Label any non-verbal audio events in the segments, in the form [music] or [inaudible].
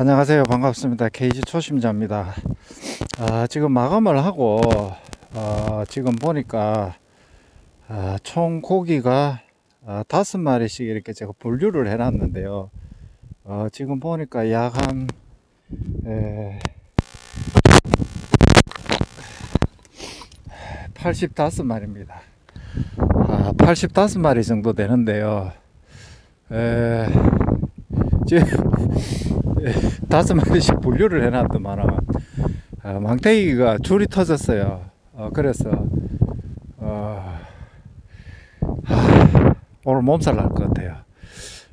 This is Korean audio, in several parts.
안녕하세요. 반갑습니다. KG 초심자입니다. 아, 지금 마감을 하고, 어, 지금 보니까, 아, 총 고기가 아, 다섯 마리씩 이렇게 제가 분류를 해놨는데요. 어, 지금 보니까 약 한, 에, 85마리입니다. 아, 85마리 정도 되는데요. 에, 지금 [laughs] 다섯 마리씩 분류를 해놨더만 아, 망태기가 줄이 터졌어요. 어, 그래서 어, 하, 오늘 몸살 날 것 같아요.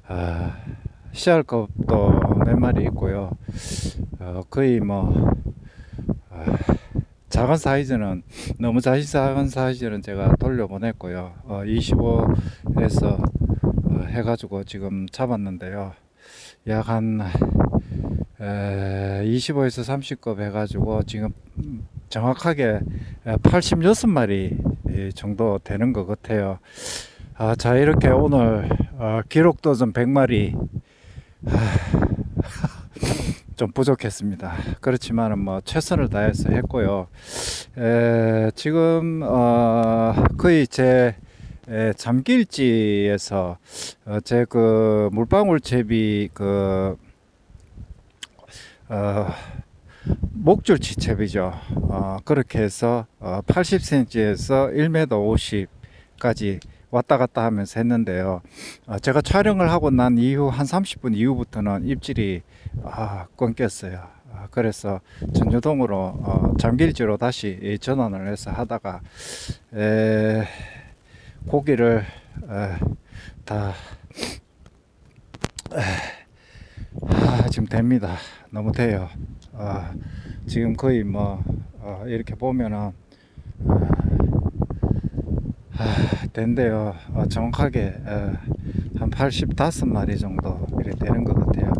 아, 씨알컵도 몇 마리 있고요. 어, 거의 뭐 아, 작은 사이즈는 너무 작은 사이즈는 제가 돌려보냈고요. 어, 25에서 어, 해가지고 지금 잡았는데요. 약한 25에서 30급 해가지고 지금 정확하게 86마리 정도 되는 것 같아요. 아, 자 이렇게 오늘 어, 기록도 좀 100마리 좀 부족했습니다. 그렇지만은 뭐 최선을 다해서 했고요. 에, 지금 어, 거의 제 에, 잠길지에서 어, 제그 물방울 채비 그 어, 목줄 치 채비죠. 어, 그렇게 해서 어, 80cm에서 1m 50까지 왔다 갔다 하면서 했는데요. 어, 제가 촬영을 하고 난 이후 한 30분 이후부터는 입질이 아, 끊겼어요. 아, 그래서 전유동으로 어, 잠길지로 다시 전환을 해서 하다가 에, 고기를 에, 다 에, 아, 지금 됩니다. 너무 돼요. 아, 지금 거의 뭐 어, 이렇게 보면은 아, 아, 된대요. 어, 정확하게 에, 한 85마리 정도 이렇게 되는 것 같아요.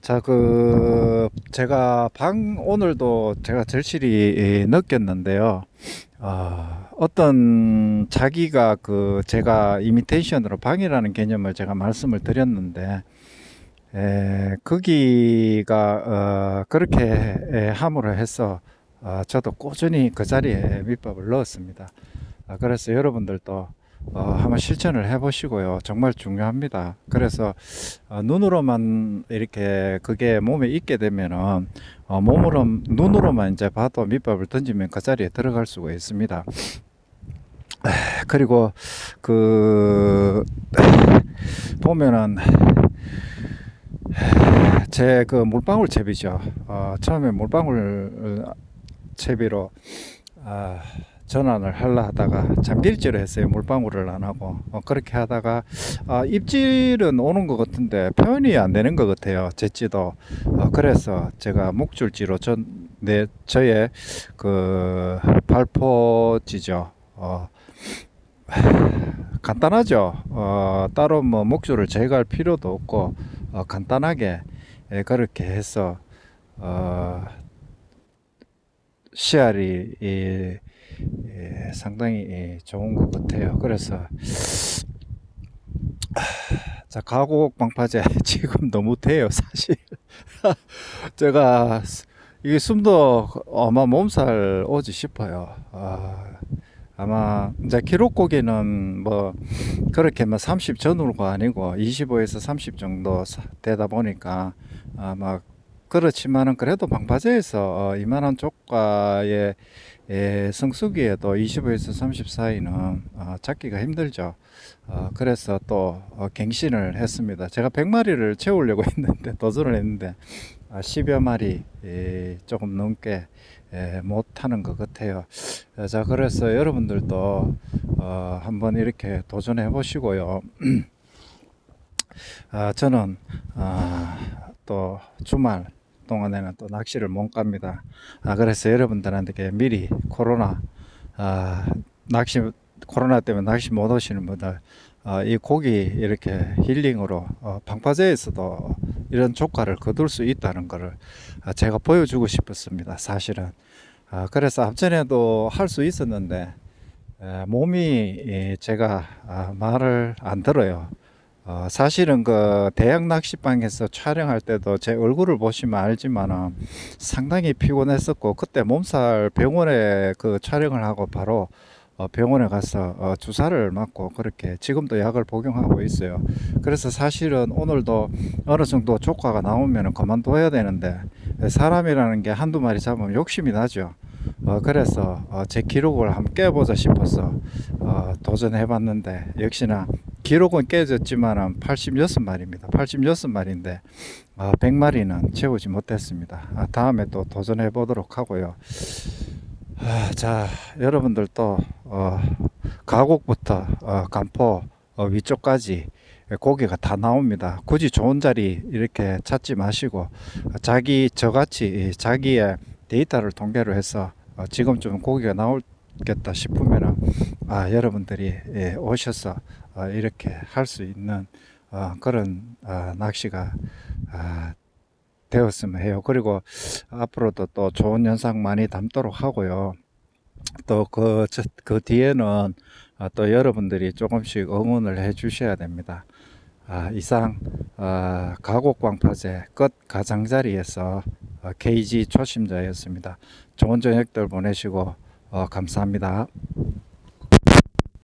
자, 그 제가 방 오늘도 제가 절실히 느꼈는데요. 어, 어떤 자기가 그 제가 이미테이션으로 방이라는 개념을 제가 말씀을 드렸는데 에, 거기가 어, 그렇게 에, 함으로 해서 어, 저도 꾸준히 그 자리에 밑밥을 넣었습니다. 아, 그래서 여러분들도 어, 한번 실천을 해보시고요. 정말 중요합니다. 그래서 어, 눈으로만 이렇게 그게 몸에 있게 되면은 어, 몸으로 눈으로만 이제 봐도 밑밥을 던지면 그 자리에 들어갈 수가 있습니다. [sighs] 그리고 그 [sighs] 보면은 [sighs] 제 그 물방울 채비죠. 어, 처음에 물방울 채비로 아, 전환을 하려 하다가 잠길질을 했어요. 물방울을 안 하고 어, 그렇게 하다가 아, 입질은 오는 것 같은데 표현이 안 되는 것 같아요. 제지도 어, 그래서 제가 목줄지로 전 내 저의 그 발포지죠. 어, 간단하죠. 어, 따로 뭐 목줄을 제거할 필요도 없고 어, 간단하게 예, 그렇게 해서 어, 씨알이 예, 예, 상당히 예, 좋은 것 같아요. 그래서 자 가곡 방파제 [laughs] 지금 너무 돼요 사실 [laughs] 제가 이게 숨도 아마 몸살 오지 싶어요. 아, 아마 이제 기록 고기는 뭐 그렇게 뭐 30 전후가 아니고 25에서 30 정도 사- 되다 보니까 아마 그렇지만은 그래도 방파제에서 어, 이만한 조가의 예, 성수기에도 25에서 30 사이는 어, 잡기가 힘들죠. 어, 그래서 또 어, 갱신을 했습니다. 제가 100마리를 채우려고 [laughs] 했는데 도전을 했는데 아, 10여 마리 예, 조금 넘게 예, 못하는 것 같아요. 어, 자, 그래서 여러분들도 어, 한번 이렇게 도전해 보시고요. [clears throat] 아, 저는 아, 또 주말 동안에는 또 낚시를 못 갑니다. 아, 그래서 여러분들한테 미리 코로나 아, 낚시 코로나 때문에 낚시 못 오시는 분들 어, 이 고기 이렇게 힐링으로 어, 방파제에서도 이런 조과를 거둘 수 있다는 것을 아, 제가 보여주고 싶었습니다. 사실은 아, 그래서 앞전에도 할 수 있었는데 에, 몸이 예, 제가 아, 말을 안 들어요. 어, 사실은 그 대형 낚시방에서 촬영할 때도 제 얼굴을 보시면 알지만은 상당히 피곤했었고 그때 몸살 병원에 그 촬영을 하고 바로 어, 병원에 가서 어, 주사를 맞고 그렇게 지금도 약을 복용하고 있어요. 그래서 사실은 오늘도 어느 정도 조과가 나오면 그만둬야 되는데 사람이라는 게 한두 마리 잡으면 욕심이 나죠. 어, 그래서 어, 제 기록을 한번 깨보자 싶어서 어, 도전해봤는데 역시나 기록은 깨졌지만 86마리입니다. 86마리인데 어, 100마리는 채우지 못했습니다. 아, 다음에 또 도전해 보도록 하고요. 아, 자, 여러분들도 어, 가곡부터 어, 간포 어, 위쪽까지 고기가 다 나옵니다. 굳이 좋은 자리 이렇게 찾지 마시고 자기 저같이 자기의 데이터를 통계로 해서 어, 지금쯤 고기가 나오겠다 싶으면 아, 여러분들이 예, 오셔서 어, 이렇게 할 수 있는 어, 그런 어, 낚시가 아, 되었으면 해요. 그리고 앞으로도 또 좋은 영상 많이 담도록 하고요. 또그 그 뒤에는 아, 또 여러분들이 조금씩 응원을 해 주셔야 됩니다. 아, 이상 아, 가곡광파제 끝 가장자리에서 어, KG 초심자였습니다. 좋은 저녁들 보내시고 어, 감사합니다.